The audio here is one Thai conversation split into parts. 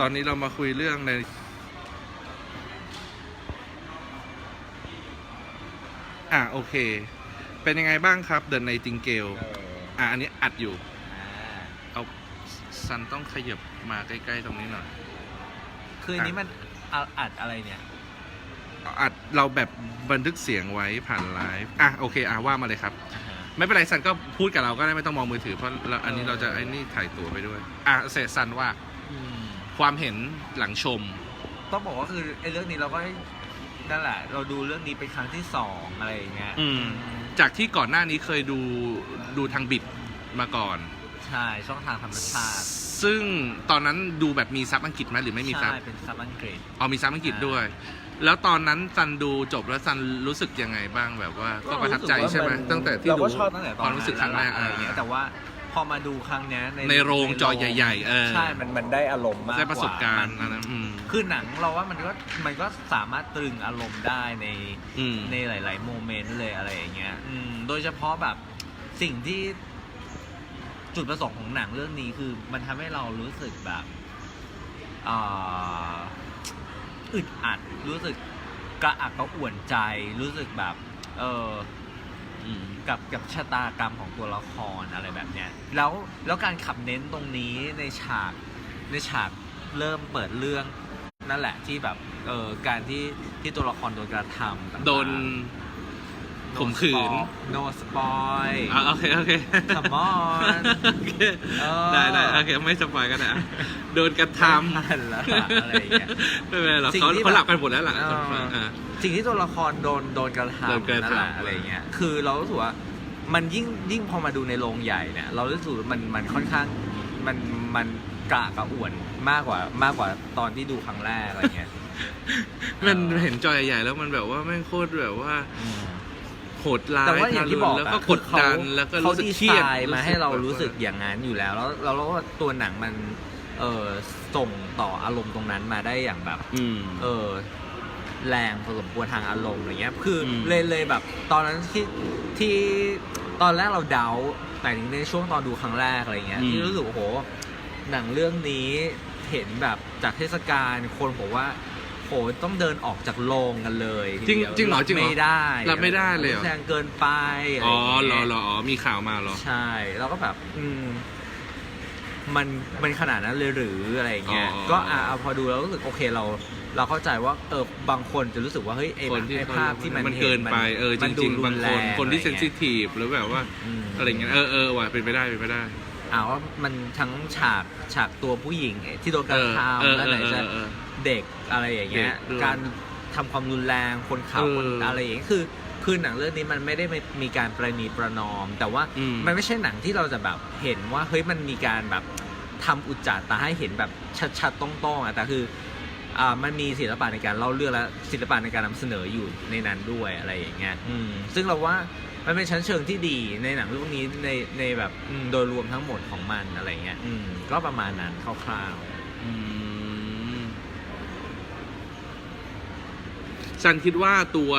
ตอนนี้เรามาคุยเรื่องในอะโอเค เป็นยังไงบ้างครับ The Nightingale อะอันนี้อัดอยู่ เอาซันต้องขยับมาใกล้ๆตรงนี้หน่อย คืออันนี้มันอะอัดอะไรเนี่ย อัดเราแบบบันทึกเสียงไว้ผ่านไลฟ์อะโอเคอะว่ามาเลยครับ ไม่เป็นไรซันก็พูดกับเราก็ได้ไม่ต้องมองมือถือเพราะเราอันนี้เราจะไอ้นี่ถ่ายตัวไปด้วย อะเสร็จซันว่า อืม ความเห็นหลังชม ต้องบอกว่าคือไอ้เรื่องนี้เราก็นั่นแหละ เราดูเรื่องนี้เป็นครั้งที่สองอะไรอย่างเงี้ยอืม จากที่ก่อนหน้านี้เคยดูดูทางบิดมาก่อน ใช่ช่องทางธรรมชาติซึ่งตอนนั้นดูแบบมีซับอังกฤษไหมหรือไม่มีซับ ใช่เป็นซับอังกฤษ เอามีซับอังกฤษด้วย แล้วตอนนั้นซันดูจบแล้วซันรู้สึกยังไงบ้างแบบว่า ก็ประทับใจใช่ไหมตั้งแต่ที่เราดูก็ชอบตั้งแต่ตอนความรู้สึกครั้งแรกอะไรอย่างเงี้ยแต่ว่า พอมาดูครั้งเนี้ยในโรงจอใหญ่ ๆ เออ ใช่มันมันได้อารมณ์มากได้ประสบการณ์ว่อันนั้นอืม คือหนังเราว่ามันก็มันก็สามารถตรึงอารมณ์ได้ในอืม ในหลาย ๆ โมเมนต์เลยอะไรอย่างเงี้ยอืมโดยเฉพาะแบบสิ่งที่จุดประสงค์ของหนังเรื่องนี้คือมันทำให้เรารู้สึกแบบอ่าอึดอัดรู้สึกกระอักกระอ่วนใจรู้สึกแบบ เออ อืมกับกับชะตากรรมของตัวละครอะไรแบบเนี้ยแล้วแล้วการขับเน้นตรงนี้ในฉากในฉากเริ่มเปิดเรื่องนั่นแหละที่แบบเออการที่ที่ตัวละครโดนกระทำต่างๆ โดน ข่มขืน no spoil อะโอเคโอเค Come on โอเคเออ ได้ได้โอเคไม่สปอยก็ได้อะโดนกระทไม่ทันแล้วอะอะไรอย่างเงี้ยำไม่เป็นไรหรอกสิ่งเขาที่เขาหลับแบบกันหมดแล้วล่ะเอออ่าสิ่งที่ตัวละครโดนโดนกระทำโดนกระทำ นั่นแหละอะไรเงี้ย คือเรารู้สึกว่ามันยิ่งยิ่งพอมาดูในโรงใหญ่เนี่ย เรารู้สึกว่ามันมันค่อนข้างมันมันกระกระอ่วนมากกว่ามากกว่าตอนที่ดูครั้งแรกอะไรเงี้ย มันเห็นจอใหญ่ๆแล้วมันแบบว่าแม่งโคตรแบบว่าโหดร้ายแต่ว่าอย่างที่บอกทรุณแล้วอะก็กดดันคือเขาแล้วก็เขารู้สึกดีเครีไซยดน์มาให้เรารู้สึกแบบว่อย่างนั้นอยู่แล้ว แล้วเราเราว่าตัวหนังมันเออส่งต่ออารมณ์ตรงนั้นมาได้อย่างแบบอืมเออแรงพอสมควรทางอารมณ์อะไรเงี้ย คืออมเลยเลยแบบ ตอนนั้นที่ที่ตอนแรกเราเดาแต่ในช่วงตอนดูครั้งแรกอะไรเงี้ยที่รู้สึกว่าโอ้โหหนังเรื่องนี้เห็นแบบจากเทศกาลคนบอกว่าโห ต้องเดินออกจากโรงกันเลยจริงทีดียวจริงเหรอจริงเหรอไม่ได้รับไม่ได้เลยเหรอแรงเกินไปะไรอ๋ออย่างเหรเงี้อยเหรออ๋อมีข่าวมาเหรอ ใช่แล้วก็แบบ อืม มันมันขนาดนั้นเลยหรืออะไรอย่างเงี้ยอ๋อก็อะพอดูแล้วรู้สึกโอเคเรา เราเข้าใจว่าเออบางคนจะรู้สึกว่าเฮ้ยไอ้คนที่ไอ้ภาพที่มันมันเกินไปห็เออจมันดูริง ๆ บางคนแคนที่อะเซไรนงี้ยซิทีฟหรือแบบว่ามอะไรอย่างเงี้ยเออเออว่ะเป็นไปได้เป็นไปได้ อ่าว่ามันทั้งฉากฉากตัวผู้หญิงที่โดนกเอระอทเออำแล้วเอไหนอจะเออเด็กอะไรอย่างเงี้ยเด็กด้วยการทำความรุนแรงคนขับเออคนอะไรอย่างเงี้ยคือคือหนังเรื่องนี้มันไม่ได้มีการประนีประนอม แต่ว่าอืมมันไม่ใช่หนังที่เราจะแบบเห็นว่าเฮ้ยมันมีการแบบทำอุจจาตาให้เห็นแบบชัดๆต้องๆอะแต่คืออ่ามันมีศิลปะในการเล่าเรื่องและศิลปะในการนำเสนออยู่ในนั้นด้วยอะไรอย่างเงี้ยอืมซึ่งเราว่า มันเป็นชั้นเชิงที่ดีในหนังเรื่องนี้ในในแบบโดยรวมทั้งหมดของมันอะไรเงี้ย อืม ก็ประมาณนั้นคร่าวๆอืมซันคิดว่าตัว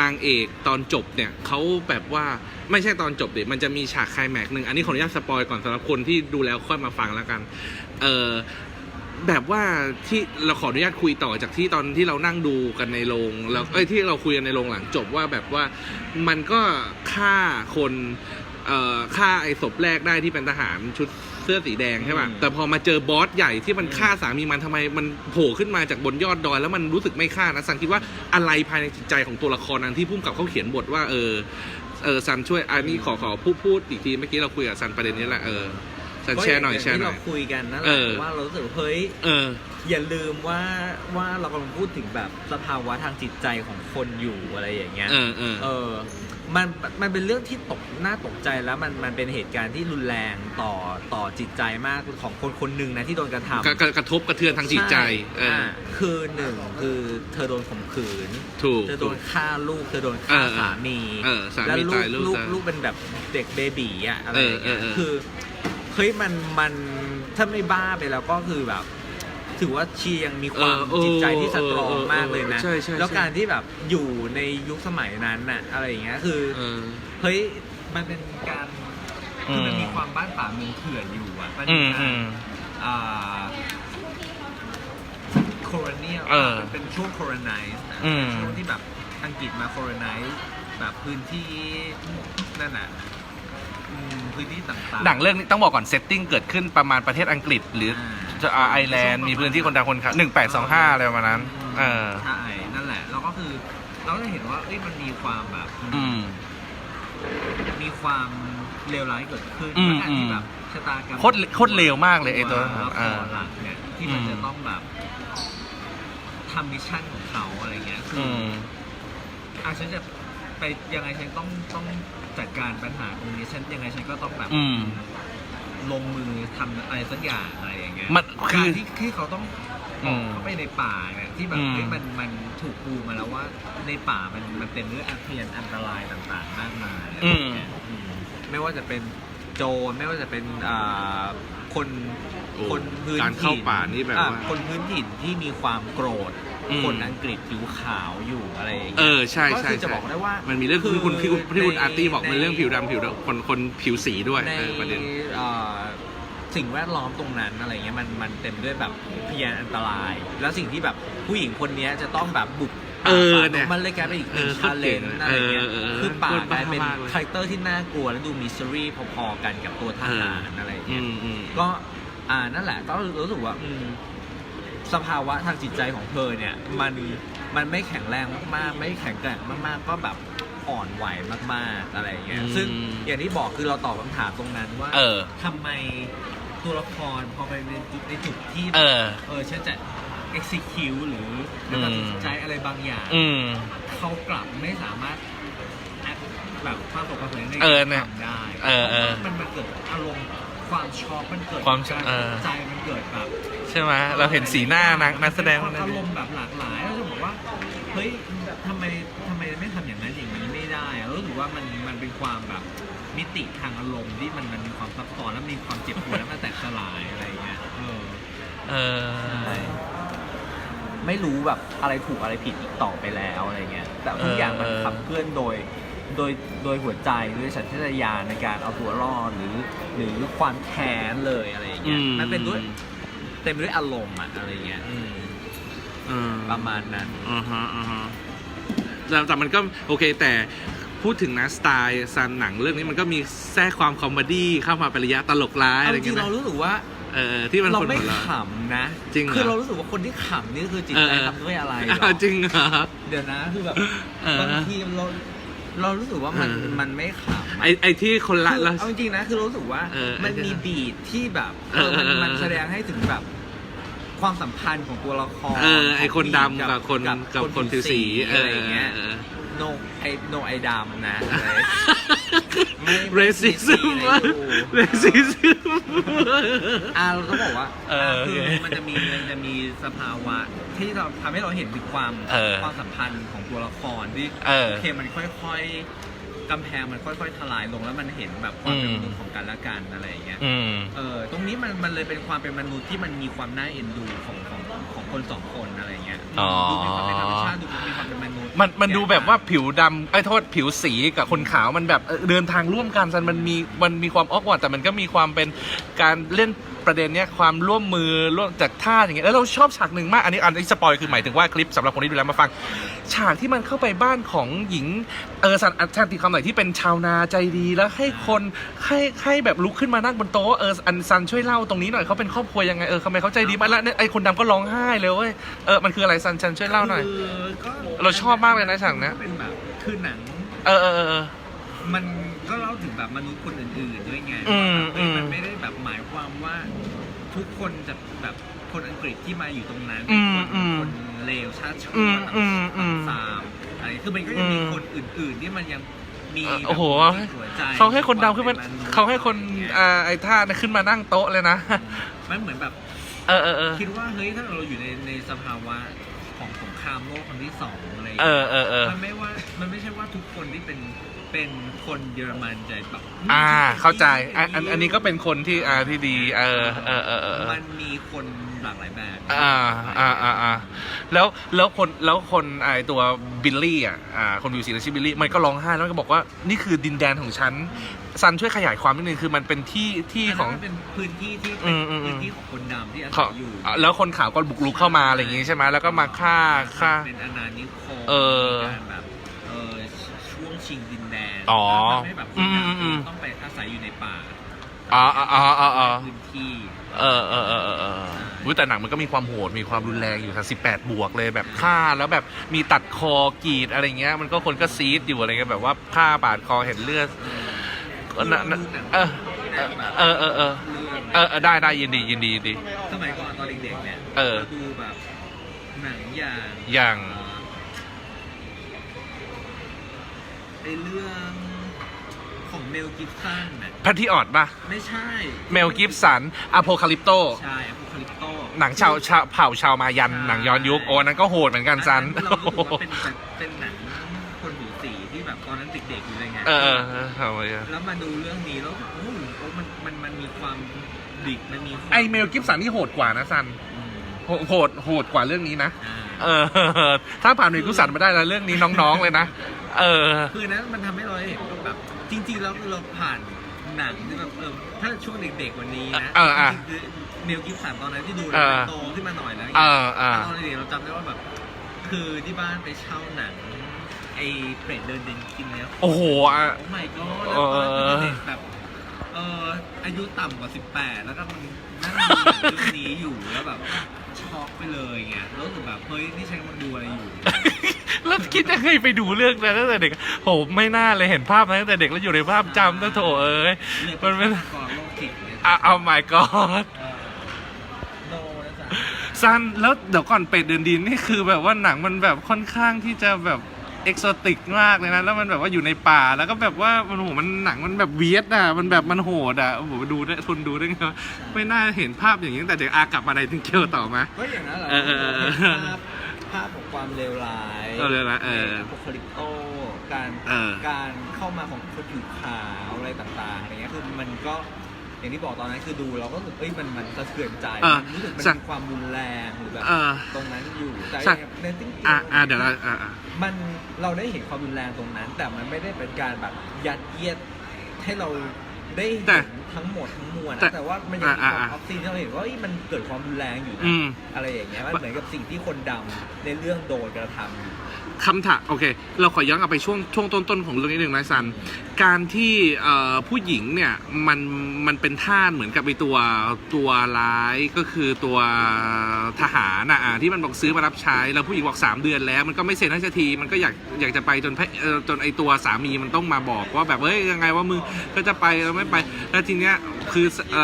นางเอกตอนจบเนี่ยเขาแบบว่าไม่ใช่ตอนจบเด็มันจะมีฉากไคลแม็กซ์หนึ่งอันนี้ขออนุญาตสปอยก่อนสำหรับคนที่ดูแล้วค่อยมาฟังแล้วกัน เออ แบบว่าที่เราขออนุญาตคุยต่อจากที่ตอนที่เรานั่งดูกันในโรงแล้วเอ้ยที่เราคุยกันในโรงหลังจบว่าแบบว่ามันก็ฆ่าคนเอ่อฆ่าไอ้ศพแรกได้ที่เป็นทหารชุดเสื้อสีแดงใช่ป่ะอืมแต่พอมาเจอบอสใหญ่ที่มันฆ่าสามีมันทำไมมันโผล่ขึ้นมาจากบนยอดดอยแล้วมันรู้สึกไม่ฆ่านะซันคิดว่าอะไรภายในจิตใจของตัวละครนั้นที่พุ่มกับเขาเขียนบทว่าเออเออซันช่วยอันนี้ขอขอพูดพูดอีกทีเมื่อกี้เราคุยกับซันประเด็นนี้แหละเออ ซันแชร์หน่อยแชร์หน่อยที่เราคุยกันนั่นแหเอละอว่าเรารู้สึกเฮ้ยเออ อย่าลืมว่าว่าเรากำลังพูดถึงแบบสภาวะทางจิตใจของคนอยู่อะไรอย่างเงี้ยเออเออเออมันมันเป็นเรื่องที่ตกน่าตกใจแล้วมันมันเป็นเหตุการณ์ที่รุนแรงต่อต่อจิตใจมากของคนคนหนึ่งนะที่โดนกระทำกระกระกระทบกระเทือนทางจิตใจเอออ่าคือหนึ่งคือเธอโดนข่มขืนถูกเธอโดถูนกฆ่าลูกเธอโดนฆ่าเออสามีเออสามีแล้วลูตากยลูกลูกตายลูกเป็นแบบเด็กเบบีอะอะไรอย่างเงี้ยเออเออเออคือ เฮ้ยมันมันถ้าไม่บ้าไปแล้วก็คือแบบ ถือว่าชียังมีความเออจิตใจที่สตรองเออเออมากเลยนะใช่ใช่ แล้วใช่การที่แบบอยู่ในยุคสมัยนั้นน่ะอะไรอย่างเงี้ยคือเออ เฮ้ยมันเป็นการคือมันอืมมีความบ้านป่าเมืองเถื่อนอยู่อะมันอืมีมกาอืรม อ่าเออมันเป็นช่วง colonize นะอืม ช่วงที่แบบอังกฤษมา colonize แบบพื้นที่นั่นน่ะอืม พื้นที่ต่างๆ หนังเรื่องนี้ต้องบอกก่อนเซตติ้งเกิดขึ้นประมาณประเทศอังกฤษ หรืออ่าจะอ่าไอร์แลนด์มีพื้นที่คนดังคนขาวหนึ่งแปดสองห้าอะไรประมาณนั้น เออใช่นั่นแหละ แล้วก็คือ เราก็จะเห็นว่าเอ้ยมันมีความแบบ อืม มีความเลวร้ายเกิดขึ้นอืมและการที่แบบชะตากรรมโคตรโคตรเลวมากเลยไอ้ตัวละคเออรหลักเนี่ยที่มันอืมจะต้องแบบทำมิชชั่นของเขาอะไรเงี้ยคือือมอะฉันจะไปยังไงฉันต้องต้อง จัดการปัญหาตรงนี้ฉันยังไงฉันก็ต้องแบบอืม ลงมือทำอะไรสักอย่างอะไรอย่างเงี้ยมันคืการอที่ที่เขาต้องออกเข้าไปในป่าเนี่ยที่แบบอืม เฮ้ยมันมันถูกปูมาแล้วว่าในป่ามันมันเต็มด้วยอันเพียนอันตรายต่างๆมากมายอะไรอย่างเงี้ยอืมไม่ว่าจะเป็นโจรไม่ว่าจะเป็นอ่าคนโอ้คนพื้นการเข้าถิ่นป่านี่แบบอะว่า คนพื้นถิ่นที่มีความโกรธ อืม คนอังกฤษผิวขาวอยู่อะไรอย่างเอเงี้ย อใช่ก็ใช่คือจะใช่บอกได้ว่ามันมีเรื่องคือที่คุณที่คุณที่คุณในอาร์ตี้บอกมันเรื่องในผิวดำผิวดำคนคนผิวสีด้วยในเออประเด็น เอ่อสิ่งแวดล้อมตรงนั้นอะไรเงี้ยมันมันเต็มด้วยแบบพยานอันตราย แล้วสิ่งที่แบบผู้หญิงคนเนี้ยจะต้องแบบบุกเออฝ่าเนี่ยมันเลยกลายเป็นอีกหนึ่งเออชาเลนจ์โคตรเก่งอะไรเงี้ยเออเออเออคือป่าโคตรกลายเป็นบ้ามากเลย คาแรคเตอร์ที่น่ากลัวและดูมิส t รีพอๆกันกับตัวทหารอะไรอืเงี้ยมอืม ก็อ่านั่นแหละก็รู้สึกว่าอืม สภาวะทางจิตใจของเธอเนี่ยมันมันไม่แข็งแรงมากๆ ไม่แข็งแกร่งมากๆ ก็แบบอ่อนไหวมากๆอะไรอย่างเงี้ยอืมซึ่งอย่างที่บอกคือเราตอบคำถามตรงนั้นว่าเออ ทำไมตัวละครพอไปในจุดในจุดที่เออ เออฉันจะ execute หรือหรือตัดสินใจอะไรบางอย่าง อืม เขากลับไม่สามารถ act แบบความประสบความสำเร็จในเออการเนี่ยทำได้เออเออพราะว่ามันมันเกิดอารมณ์ ความช็อกมันเกิดความช็อกกรเออ ใจมันเกิดแบบใช่ไหมเราเห็นสีหน้านักนักแสดงมันเป็นความอารมณ์แบบหลากหลายแล้วจะบอกว่าเฮ้ยทำไมทำไมไม่ทำอย่างนั้นอย่างนี้ไม่ได้อะรู้สึกว่ามันมันเป็นความแบบมิติทางอารมณ์ที่มันมันมีความซับซ้อนและมีความเจ็บปวดและมันแตกสลายอะไรอย่างเงี้ยเออ เออ ไม่รู้แบบอะไรถูกอะไรผิดอีกต่อไปแล้วอะไรเงี้ย แต่ทุกอย่างมันเออขับเคลื่อนโดย โดยโดยหัวใจด้วยสัญชาตญาณในการเอาตัวรอดหรือ หรือความแค้นเลยอะไรอย่างเงี้ยมันเป็นด้วยเต็มไปด้วยอารมณ์อะอะไรเงี้ยอืมอืม ประมาณนั้น อ่าฮะอ่าฮะแต่แต่มันก็โอเคแต่พูดถึงนะสไตล์ซันหนังเรื่องนี้มันก็มีแทรกความคอมเมดี้เข้ามาเป็นระยะตลกร้ายเอาอะไรจริเงี้งยเรานะรู้สึกว่า เออที่มันเราคนไม่หัวเราะ ขำนะจริงเหรอคือเรารู้สึกว่าคนที่ขำนี่คือจิตเออใจเออ ทำด้วยอะไรหรอ้าวอจริงเหรอ เดี๋ยวนะคือแบบเออบางทีเรา เรารู้สึกว่ามันเออ มันไม่ขำไอไอที่คนละคือแล้ว เอาจริงๆนะคือเรารู้สึกว่าเออมันไอ้มีที่บีทที่แบบเออเออมันเออมันแสดงให้ถึงแบบความสัมพันธ์ของตัวละครเออ ไอขงคนผู้หญิงดำกับคนกับคนผิวสี เออะไรออย่างเงี้ย เออ โนไอโนไอดำนะอะไรไม่ เรไม่สิซึมีมอะไรอยู่เรสิซึม อ่าเราก็บอกว่าเออคือโอเคมันจะมีมันจะมีสภาวะที่เราทำให้เราเห็นถึงความเออความสัมพันธ์ของตัวละครที่เออโอเคมันค่อยๆกำแพงมันค่อยๆทลายลงแล้วมันเห็นแบบความเป็นอืม มนุษย์ของกันและกันอะไรอย่างเงี้ย อืม เออตรงนี้มันมันเลยเป็นความเป็นมนุษย์ที่มันมีความน่าเอ็นดูของของของคนสองคนอะไรเงี้ยอ๋อ ดูมีความเป็นธรรมชาติดูมีความเป็นมนุษย์ มันมันดูแบบว่าผิวดำไอ้ยโทษผิวสีกับคนขาวมันแบบเออเดินทางร่วมกันซันมันมีมันมีความออกวอร์ดแต่มันก็มีความเป็นการเล่น ประเด็นเนี้ยความร่วมมือร่วมจากท่าอย่างเงี้ยแล้วเราชอบฉากหนึ่งมากอันนี้อันนี้สปอยคือหมายถึงว่าคลิปสำหรับคนที่ดูแล้วมาฟัง ฉากที่มันเข้าไปบ้านของหญิงเออสันชันตีคำหน่อยที่เป็นชาวนาใจดีแล้วให้คนให้ให้แบบลุกขึ้นมานั่งบนโต๊ะเอออันซันช่วยเล่าตรงนี้หน่อยเขาเป็นครอบครัวยังไงเออทำไมเขาใจดีมากแล้วเนี่ยไอ้คนดำก็ร้องไห้เลยเว้ยเออมันคืออะไรซันชันช่วยเล่าหน่อยคือก็เราชอบมากเลยนะฉากเนี้ย เป็นแบบคือหนัง เออเออเออ มัน ก็เล่าถึงแบบมนุษย์คนอื่นๆด้วยไงอืมว่าแบบเอ้ยอืมมันไม่ได้แบบหมายความว่า ทุกคนจะแบบคนอังกฤษที่มาอยู่ตรงนั้นอืเป็นมคนอืมคนเลวชาติชั่วอืมอืมอืมตามอะไรคือมันก็ยังมีอืม คนอื่นๆที่มันยังมีเออแบบโอ้โหหัวใจเขาให้คนดำขึ้นมาควป็ษย์เขาให้คนอย่างเงี้ยอ่าไอ้ท่าเนี่ยขึ้นมานั่งโต๊ะเลยนะ มันเหมือนแบบ เออเออเออ คิดว่าเฮ้ยถ้าเราอยู่ในในสภาวะของสงครามโลกครั้งที่สองอะไรอย่างเอเงี้ย อเออเออ มันไม่ว่า มันไม่ใช่ว่าทุกคนที่เป็น เป็นคนเยอรมันใจแบบอ่า เข้าใจอันอันย่างอันนี้ก็เป็นคนที่อ่าที่ดีเออเออเออเออมันมีคนหลากหลายแบบอ่าอ่าอ่าอ่าแล้วแล้วคนแล้วคนไอตัวบิลลี่อะอ่าคนผิวสีที่ชื่อบิลลี่มันก็ร้องไห้แล้วก็บอกว่านี่คือดินแดนของฉันซันช่วยขยายความนิดนึงคือมันเป็นที่ที่ของนนั้นเป็นพื้นที่ที่อืเป็นมอืมอืมพื้นที่ของคนดำที่อาขศัอยอยู่แล้วคนขาวก็บุกรุกเข้ามาอะไรอย่างงี้ใช่ไหมแล้วก็มาฆ่าฆ่าเป็นอาณานิคมเออ ช่วงชิงดินแดนอ๋อแล้วทำให้แบบคนอืมอืมอืมดำต้องไปอาศัยอยู่ในป่าอ๋ออ๋ออ๋ออ๋ออ๋อพื้นที่ เออเออเออเออเอออุ๊ยแต่หนังมันก็มีความโหดมีความรุนแรงอยู่ค่ะสิบแปดบวกเลยแบบฆ่าแล้วแบบมีตัดคอกรีดอะไรเงี้ยมันก็คนก็ซีดอยู่อะไรเงี้ยแบบว่าฆ่าบาดคอเห็นเลือดก็น่ะน่ะเออเออเออเออเออเออได้ได้ยินดียินดียินดี สมัยก่อนตอนเด็กๆเนี่ยเออ ราดูแบบหนังอย่างอย่าง เอ่อ ไอเรื่องของเมลกิฟสันน่ะแพทที่ออดป่ะไม่ใช่เมลกิฟสันอโพคาลิปโต ใช่อ p คาลิปโต หนังชาวชาวเผ่าชาวมายัน หนังย้อนยุค โอ้อันนั้นก็โหดเหมือนกันซันเรารู้สึกว่าเป็นแบบเป็นหนังคนผิวสีที่แบบตอนนั้นเด็กๆอยู่เลยไงเออเออเออเอาไว้อะแล้วมาดูเรื่องนี้แล้วโอ้โหมันมันมันมีความดิกมันมีความไอเมลกิฟสันนี่โหดกว่านะซันอืมโหโหดโหดกว่าเรื่องนี้นะ อ่า เออ ถ้าผ่านเมลกิฟสันมาได้แล้วเรื่องนี้น้องๆเลยนะ เออ คือนั้นมันทำให้เราได้เห็นว่าแบบจริงๆแล้วเราผ่านหนังที่แบบเออถ้าช่วงเด็กๆวันนี้นะเออเออจริงๆคือเมลกิฟสันตอนนั้นที่ดูเออ โตขึ้นมาหน่อยแล้วเออเออ ตอนเด็กๆเราจำได้ว่าแบบ คือที่บ้านไปเช่าหนัง ไอ้เปรตเดินเดินกินแล้ว โอ้โหอะ โอ้ my god เอแล้วอตอนนั้นเป็นเด็กแบบเอออายุต่ำกว่า 18 แล้วก็มันนั่งดูหนังเรื่องนี้อยู่แล้วแบบช็อกไปเลยไงแล้วรู้สึกแบบเฮ้ยนี่ฉันกำลังดูอะไรอยู่ แล้วคิดยังไงไปดูเรื่องนั้นตั้งแต่เด็กโหไม่น่าเลยเห็นภาพนั้นตั้งแต่เด็กแล้วอยู่ในภาพจำตั้งโถเอ้ยเนี่ยมันเป็นก่อนโรคจิตเนี่ยอะเอา my god เออโนนะจ๊ะซันแล้วเดี๋ยวก่อนเป็ดเดินดินนี่คือแบบว่าหนังมันแบบค่อนข้างที่จะแบบเอกโซติกมากเลยนะ แล้วมันแบบว่าอยู่ในป่าแล้วก็แบบว่ามันโหมันหนังมันแบบเวียดอะมันแบบมันโหดอะโอ้โหดูได้ทนดูได้ไงวะไม่น่าเห็นภาพอย่างนี้ตั้งแต่เด็กอากลับมาในทิงเกิลต่อมา ก็อย่างนั้นแหละเออเออเออ ภาพ ภาพของความเลวร้ายเออเลวร้ายเออโอคาลิปโตการเออ การเข้ามาของคนผิวขาวอะไรต่างๆอะไรเงี้ยคือมันก็อย่างที่บอกตอนนั้นคือดูเราก็รู้สึกเอ้ยมันมันสะเทือนใจเออมันรู้สึกมันใช่มีความรุนแรงหรือแบบเออ ตรงนั้นอยู่แต่ใช่ในติ้งอะอะเดี๋ยวเราอะอะ มันเราได้เห็นความรุนแรงตรงนั้น แต่มันไม่ได้เป็นการแบบยัดเยียดให้เรา ได้แต่เห็นทั้งหมดทั้งมวลแต่นะแต่ว่ามันยังมีอะความอะออฟซีนที่เราเห็นว่าเอ้ยมันเกิดความรุนแรงอยู่นะอืมอะไรอย่างเงี้ยมันเหมือนกับสิ่งที่คนดำในเรื่องโดนกระทำอยู่ คำถามโอเค เราขอย้อนกลับไปช่วงช่วงต้นๆของเรื่องนี้หนึ่งนะซัน การที่ผู้หญิงเนี่ยมันมันเป็นท่าเหมือนกับไอตัวตัวร้ายก็คือตัวทหารนะอะที่มันบอกซื้อมารับใช้แล้วผู้หญิงบอก 3 เดือนแล้ว มันก็ไม่เซ็นให้สักทีมันก็อยากอยากจะไปจนพจนไอตัวสามีมันต้องมาบอกว่าแบบเฮ้ยยังไงว่ามึงก็จะไปแล้วไม่ไป แล้วทีเนี้ยคือเอ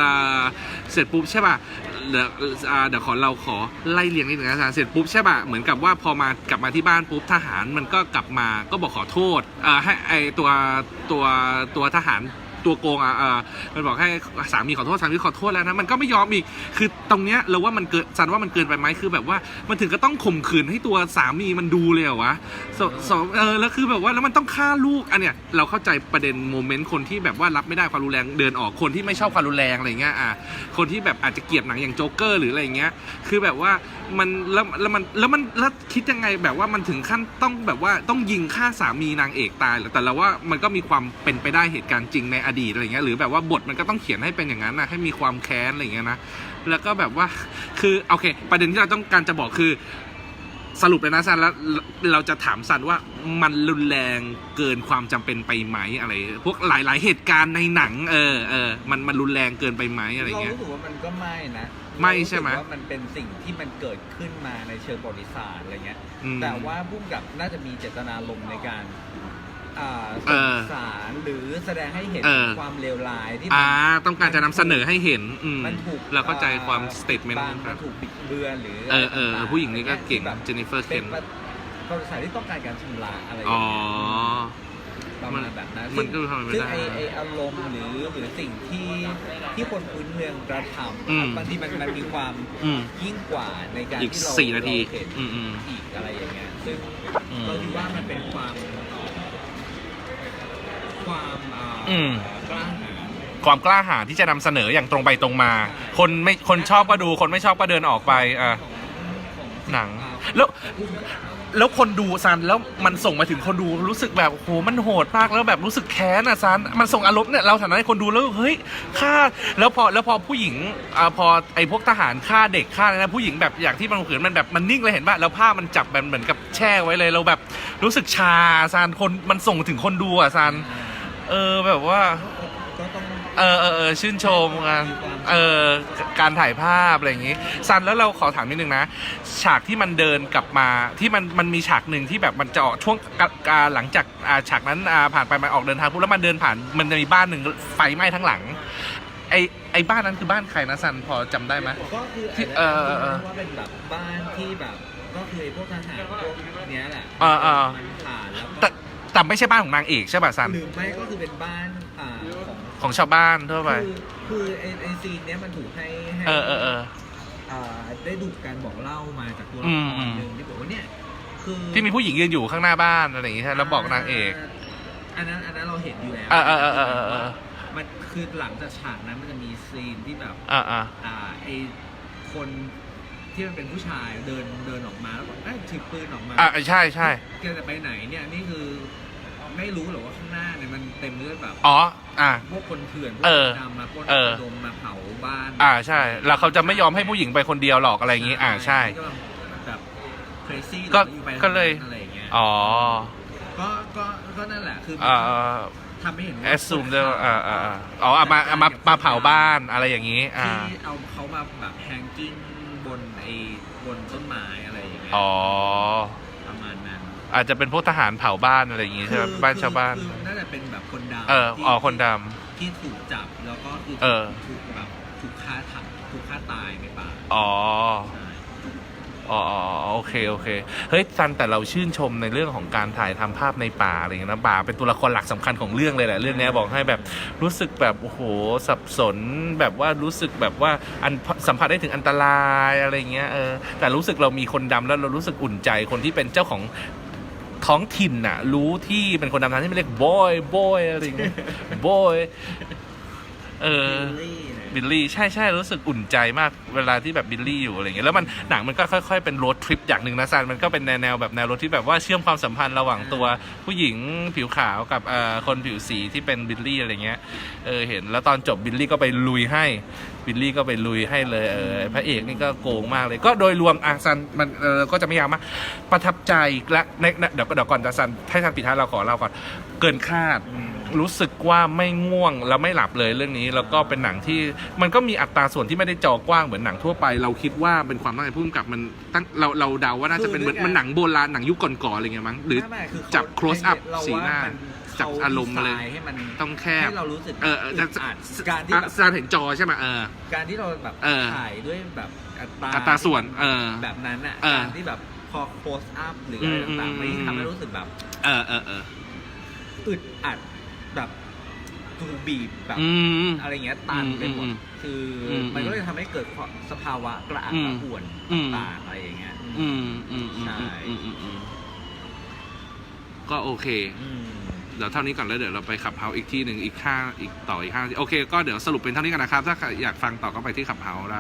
เสร็จปุ๊บใช่ป่ะ เดี๋ยวอ่าเดี๋ยวขอเราขอไล่เรียงนิดนึงนะอาจารย์เสร็จปุ๊บใช่ป่ะเหมือนกับว่าพอมากลับมาที่บ้านปุ๊บทหารมันก็กลับมาก็บอกขอโทษอ่าให้ไอตัวตัวตัวทหาร ตัวโกงอะเอ่ามันบอกให้สามีขอโทษสามีขอโทษแล้วนะมันก็ไม่ยอมอีกคือตรงเนี้ยเราว่ามันเกินซันว่ามันเกินไปไหมคือแบบว่ามันถึงก็ต้องข่มขืนให้ตัวสามีมันดูเลยเหรอวะสสเออแล้วคือแบบว่าแล้วมันต้องฆ่าลูกอันเนี้ยเราเข้าใจประเด็นโมเมนต์คนที่แบบว่ารับไม่ได้ความรุนแรงเดินออกคนที่ไม่ชอบความรุนแรงอะไรเงี้ยอะคนที่แบบอาจจะเกลียดหนังอย่างโจ๊กเกอร์หรืออะไรเงี้ยคือแบบว่า มันแล้วแล้วมันแล้วมันแล้วคิดยังไงแบบว่ามันถึงขั้นต้องแบบว่าต้องยิงฆ่าสามีนางเอกตายเหรอแต่เราว่ามันก็มีความเป็นไปได้เหตุการณ์จริงในอดีตอะไรเงี้ยหรือแบบว่าบทมันก็ต้องเขียนให้เป็นอย่างนั้นนะให้มีความแค้นอะไรเงี้ยนะแล้วก็แบบว่าคือโอเค ประเด็นที่เราต้องการจะบอกคือ สรุปเลยนะซันแล้วเราจะถามซันว่ามันรุนแรงเกินความจำเป็นไปไหมอะไร พวกหลาย ๆ เหตุการณ์ในหนัง เออเออมันมันรุนแรงเกินไปไหมอะไรเราเงี้ยรู้สึกว่ามันก็ไม่นะไม่ใช่ไหมเรารู้สึกว่ามันเป็นสิ่งที่มันเกิดขึ้นมาในเชิงประวัติศาสตร์อะไรเงี้ยอืมแต่ว่าพุ่มกับน่าจะมีเจตนารมณ์ในการ อ่าเอสื่ออสารหรือแสดงให้เห็นเออ ความเลวร้ายที่อ่ามันต้องการจะนำเสนอให้เห็นอืมมันถูกเราเข้าใจความอ่สเตทเมนต์บางมันถูกบิดเบือนหรือเออเออะไรต่างๆผู้หญิงนี่ก็เก่งแบบเจนนิเฟอร์เคนเป็นประวัติศาสตร์ที่ต้องการการชำระอะไรอย่างอ๋อ เงี้ย ประมาณแบบนั้นมันก็ทำไม่ได้ซึ่งไอไออารมณ์หรือหรือสิ่งที่ที่คนพื้นเมืองกระทอืมำบางทีมันมันมีความอืม ยิ่งกว่าในการอีกที่เราสี่นาที เรเห็นอืมอืม อีกอะไรอย่างเงี้ยซึ่งอืม เราคิดว่ามันเป็นความ ความอ่าอืม กล้าหาญความกล้าหาญที่จะนำเสนออย่างตรงไปตรงมา คนไม่คนชอบก็ดูคนไม่ชอบก็เดินออกไปอะหนัง แล้ว แล้วคนดูซันแล้วมันส่งมาถึงคนดูรู้สึกแบบโอ้โหมันโหดมากแล้วแบบรู้สึกแค้นอะซันมันส่งอารมณ์เนี่ยเราฐานะคนดูแล้วเฮ้ยฆ่าแล้วพอแล้วพอผู้หญิงอ่าพอไอ้พวกทหารฆ่าเด็กฆ่าอะไรนะผู้หญิงแบบอย่างที่มันเขินมันแบบมันนิ่งเลยเห็นป่ะแล้วภาพมันจับแบบเหมือนกับแช่ไว้เลยเราแบบรู้สึกชาซันคนมันส่งถึงคนดูอะซัน เออแบบว่า ก็ต้องเออเออเออชื่นชมกันเออการถ่ายภาพอะไรอย่างงี้ซันแล้วเราขอถามนิดนึงนะ ฉากที่มันเดินกลับมาที่มันมันมีฉากหนึ่งที่แบบมันจะออกช่วงกะกาหลังจากอ่าฉากนั้นอ่าผ่านไปมันออกเดินทางปุ๊บแล้วมันเดินผ่านมันจะมีบ้านหนึ่งไฟไหม้ทั้งหลัง ไอไอบ้านนั้นคือบ้านใครนะซันพอจำได้ไหม ก็คือที่อาจจะเออเออเออว่าเป็นแบบบ้านที่แบบ ก็คือไอ้พวกทหารพวกเนี้ยแหละเออเออมันผ่าน แล้วแต่แต่ไม่ใช่บ้านของนางเอกใช่ป่ะซันหรือไม่ก็คือเป็นบ้านอ่าของของชาวบ้านทั่วไป คือคือไอไอซีนเนี้ยมันถูกให้ให้เออเออเออ อ่าได้ดูการบอกเล่ามาจากตัวละอืคมอืรม หนึ่งที่บอกว่าเนี่ยคือที่มีผู้หญิงยืนอยู่ข้างหน้าบ้านอะไรอย่างงี้ใช่ไหมแล้วบอกนางเอกอันนั้นอันนั้นเราเห็นอยู่แล้วเออเออเออเออเออมันคือหลังจากฉากนั้นมันจะมีซีนที่แบบอ่าอ่าอ่าไอคนที่มันเป็นผู้ชายเดินเดินออกมาแล้วบอกเอ้ยถือปืนออกมาอ่าใช่ใช่ แกจะไปไหนเนี่ยนี่คือ ไม่รู้หรอกว่าข้างหน้าเนี่ยมันเต็มไปด้วยแบบอ๋อ อ่า พวกคนเถื่อนพวกเออคนดำมาปล้นเออ ระดมมาเผาบ้านอ่าใช่ แล้วเขาจะไม่ยอมให้ผู้หญิงไปคนเดียวหรอกอะไรอย่างงี้ อ่าใช่ ก็แบบ crazy ก็หรือไปก็เลย อะไรอย่างเงี้ยอ๋อก็ก็ก็นั่นแหละคืออ่าทำให้เห็นว่าแอสซูมด้วยว่าอ่าอ่าอ่าอ๋อเอามาเอามามาเผาบ้านอะไรอย่างงี้ อ่า ที่เอาเขามาแบบแฮงกิ้งบนไอ้บนต้นไม้อะไรอย่างเงี้ย อ๋อประมาณนั้น อาจจะเป็นพวกทหารเผาบ้านอะไรอย่างงี้ใช่ไหมบ้านชาวบ้าน คือน่าจะเป็นแบบคนดำเออที่อ๋อคนดที่ถูกจับแล้วก็คือเออ ถูกแบบถูกฆ่าถักถูกฆ่าตายในป่าอ๋อ ใช่อ๋ออ๋ออ๋อโอเค โอเค เฮ้ยซันแต่เราชื่นชมในเรื่องของการถ่ายทำภาพในป่าอะไรอย่างเงี้ยนะป่าเป็นตัวละครหลักสำคัญของเรื่องเลยแหละเรื่องเนี้ยบอกให้แบบรู้สึกแบบโอ้โหสับสนแบบว่ารู้สึกแบบว่าอันสัมผัสได้ถึงอันตรายอะไรเงี้ยเออแต่รู้สึกเรามีคนดำแล้วเรารู้สึกอุ่นใจคนที่เป็นเจ้าของ ท้องถิ่นน่ะ รู้ที่เป็นคนดำนั้นที่ไม่เรียกบอยบอยอะไรเงี้ยบอยเออ บิลลี่ใช่ใช่รู้สึกอุ่นใจมากเวลาที่แบบบิลลี่อยู่อะไรเงี้ยแล้วมันหนังมันก็ค่อยๆเป็นโรดทริปอย่างหนึ่งนะซันมันก็เป็นแนวแนวแบบแนวโรดทริปแบบว่าเชื่อมความสัมพันธ์ระหว่างตัวผู้หญิงผิวขาวกับเอ่อคนผิวสีที่เป็นบิลลี่อะไรเงี้ยเออเห็นแล้วตอนจบบิลลี่ก็ไปลุยให้บิลลี่ก็ไปลุยให้เลยเออพระเอกนี่ก็โกงมากเลยก็โดยรวมอะซันมันเออก็จะไม่ยาวมากประทับใจและในในเดี๋ยวเดี๋ยวก่อนจะซันให้ซันปิดท้ายเราขอเล่าก่อนเกินคาดอืม รู้สึกว่าไม่ง่วงแล้วไม่หลับเลยเรื่องนี้ แล้วก็เป็นหนังที่มันก็มีอัตราส่วนที่ไม่ได้จอกว้างเหมือนหนังทั่วไป เราคิดว่าเป็นความตั้งใจพุ่มกับมันตั้งเราเราเดาว่าน่าจะเป็นเหมือนมันหนังโบราณหนังยุคก่อนๆอะไรเงี้ยมั้งหรือไม่ไม่คือเขาจับ close up เรสีหน้าว่มัจับอารมณ์มาเลยขดีไซน์ให้มันต้องแคบให้เรารู้สึกเออเอออึจะดอัดการที่อะแบบซานเห็นจอใช่ไหมเออการที่เราแบบเออถ่ายด้วยแบบอัตราอัตราส่วนเออแบบนั้นอะเออการที่แบบพอ close up หรืออะไรอืมต่างอืมๆมันทำให้รู้สึกแบบ เออเออเอออึดอัด แบบถูกบีบแบบ อืม อะไรเงี้ยตันไปหมด อืมคืออมมันก็เลยทำให้เกิดความสภาวะกระอักอืกมระอ่วนอืม ต่างๆอะไรอย่างเงี้ย อืมอืมอืมใช่ อืมอืมอืมก็โอเค อืมเดี๋ยวเท่านี้ก่อนแล้วเดี๋ยวเราไปขับเฮาอีกที่หนึ่งอีกห้าอีกต่ออีกห้าโอเค ก็เดี๋ยวสรุปเป็นเท่านี้กันนะครับ ถ้าใครอยากฟังต่อก็ไปที่ขับเฮาได้